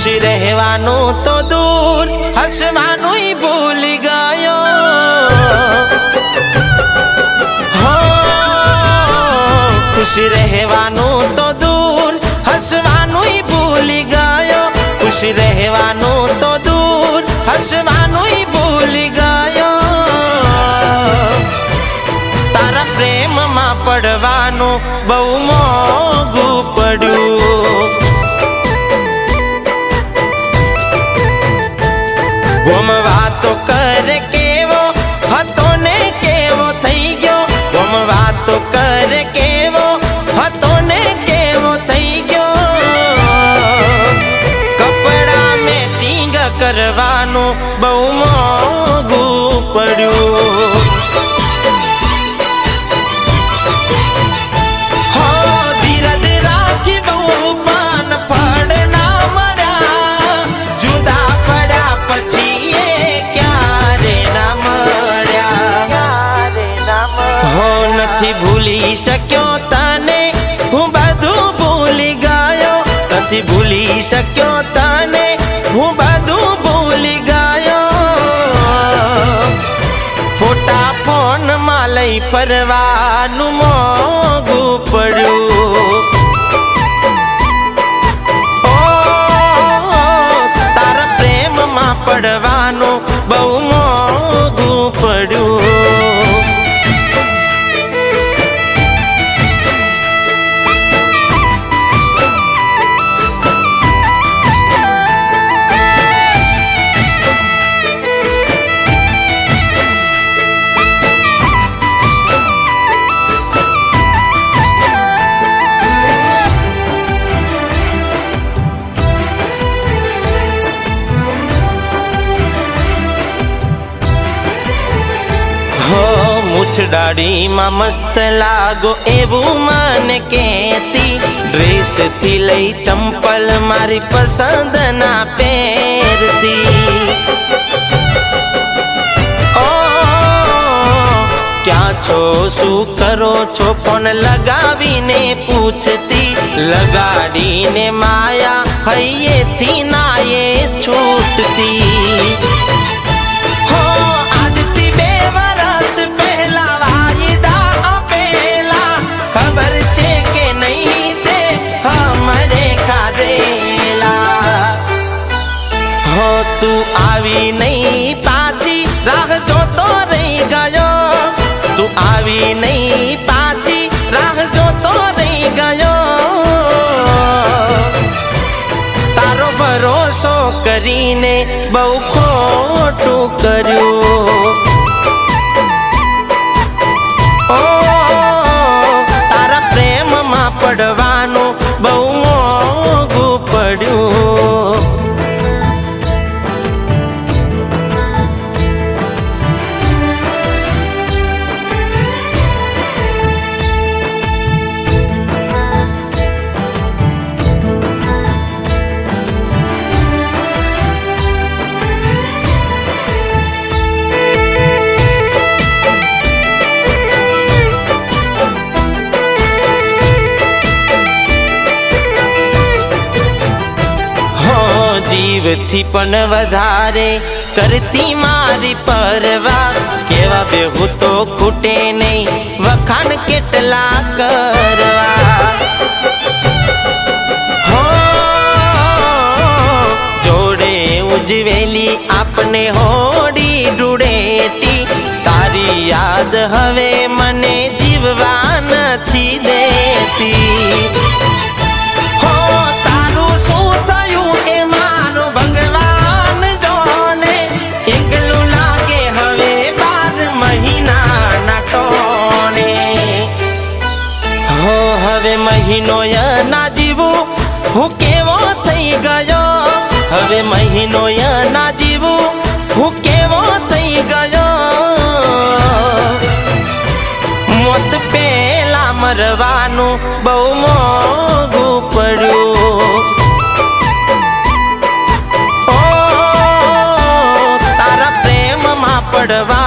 ખુશી રહેવાનું તો દૂર હસવાનું ભૂલી ગયો. હો, ખુશી રહેવાનું તો દૂર હસવાનું ભૂલી ગયો. ખુશી રહેવાનું તો દૂર હસવાનું ભૂલી ગયો. તારા પ્રેમમાં પડવાનું બહુ મોંઘું પડ્યું. ભૂલી શક્યો તને? હું બધું ભૂલી ગયો, નથી ભૂલી શક્યો તને? હું બધું ભૂલી ગયો. ફોટા ફોનમાં લઈ ફરવાનું મોગું પડ્યું. પડવાનું બહુ મૂછડાડીમાં મસ્ત લાગો એવું મને કેતી ડ્રેસથી લઈ ચંપલ મારી પસંદ ના પહેરતી. ક્યાં છો, શું કરો છો? ફોન લગાવીને પૂછતી. લગાડીને માયા હૈયેથી નાયે છૂટતી. તું આવી નહીં પાછી, રાહ જોતો રહી ગયો. તું આવી નહીં પાછી, રાહ જોતો રહી ગયો. તારો ભરોસો કરીને બહુ ખોટું કર્યું. જીવથી પણ વધારે કરતી મારી પરવા. કેવા બેહું તો ખૂટે નહીં, વખાણ કેટલા કરવા. જોડે ઉજવેલી આપને હોડી ડુડેતી તારી યાદ હવે મહિનો ના જીવું હું કેવો થઈ ગયો? હવે મહિનો જીવું હું કેવો થઈ ગયો? મોત પેલા મરવાનું બહુ મોઘું પડ્યું. તારા પ્રેમમાં પડવાનું